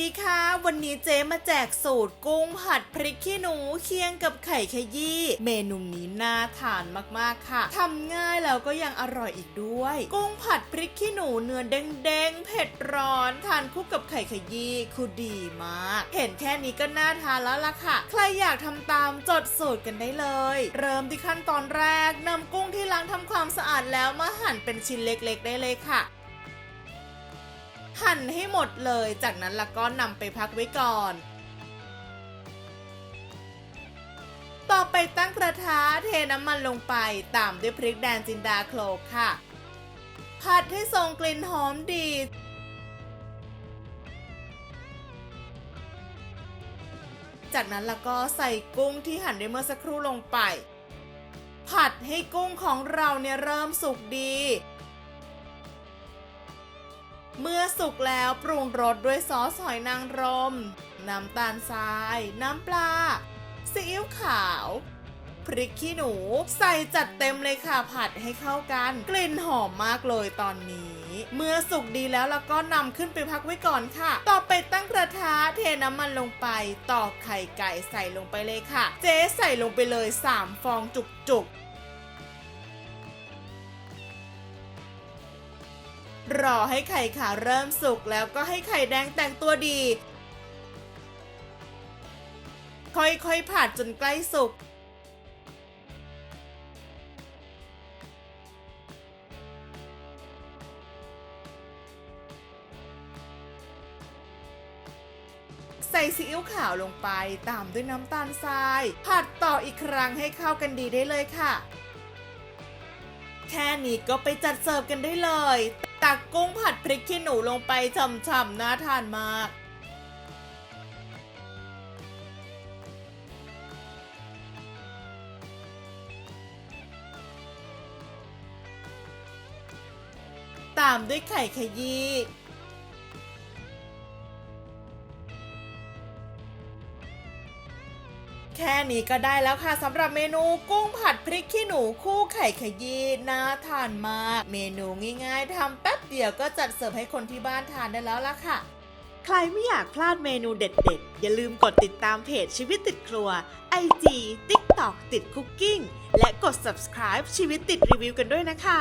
ดีค่ะ วันนี้เจ๊มาแจกสูตรกุ้งผัดพริกขี้หนูเคียงกับไข่ขยี้เมนูนี้น่าทานมากๆค่ะทำง่ายแล้วก็ยังอร่อยอีกด้วย กุ้งผัดพริกขี้หนูเนื้อเด้งๆเผ็ดร้อน ทานคู่กับไข่ขยี้คือดีมาก เห็นแค่นี้ก็น่าทานแล้วล่ะค่ะ ใครอยากทำตามจดสูตรกันได้เลย เริ่มที่ขั้นตอนแรกนำกุ้งที่ล้างทำความสะอาดแล้วมาหั่นเป็นชิ้นเล็ก ๆ ได้เลยค่ะ หั่นให้หมดเลย จากนั้นแล้วก็นำไปพักไว้ก่อน ต่อไปตั้งกระทะเทน้ำมันลงไปตามด้วยพริกแดงจินดาโคลกค่ะ ผัดให้ทรงกลิ่นหอมดีจากนั้นแล้วก็ใส่กุ้งที่หั่นได้เมื่อสักครู่ลงไป ผัดให้กุ้งของเราเนี่ยเริ่มสุกดี เมื่อสุกแล้วปรุงรสด้วยซอสหอยนางรม น้ำตาลทราย น้ำปลา ซีอิ๊วขาว พริกขี้หนู ใส่จัดเต็มเลยค่ะผัดให้เข้ากัน กลิ่นหอมมากเลยตอนนี้ เมื่อสุกดีแล้วเราก็นำขึ้นไปพักไว้ก่อนค่ะ ต่อไปตั้งกระทะเทน้ำมันลงไป ตอกไข่ไก่ใส่ลงไปเลยค่ะ เจ๊ใส่ลงไปเลย 3 ฟองจุกๆ รอให้ไข่ขาวเริ่มสุกแล้วก็ให้ไข่แดงแต่งตัวดี ค่อยๆผัดจนใกล้สุกใส่ซีอิ๊วขาวลงไปตามด้วยน้ำตาลทราย ผัดต่ออีกครั้งให้เข้ากันดีได้เลยค่ะ แค่นี้ก็ไปจัดเสิร์ฟกันได้เลย ตักกุ้งผัดพริกขี้หนูลงไปฉ่ำๆน่าทานมาก ตามด้วยไข่ขยี้ แค่นี้ก็ได้แล้วค่ะสำหรับเมนูกุ้งผัดพริกขี้หนูคู่ไข่ขยี้น่าทานมาก เมนูง่ายๆทำแป๊บเดียวก็จัดเสิร์ฟให้คนที่บ้านทานได้แล้วล่ะค่ะ ใครไม่อยากพลาดเมนูเด็ดๆ อย่าลืมกดติดตามเพจชีวิตติดครัว IG TikTok ติดคุกกิ้งและกด subscribe ชีวิตติดรีวิวกันด้วยนะคะ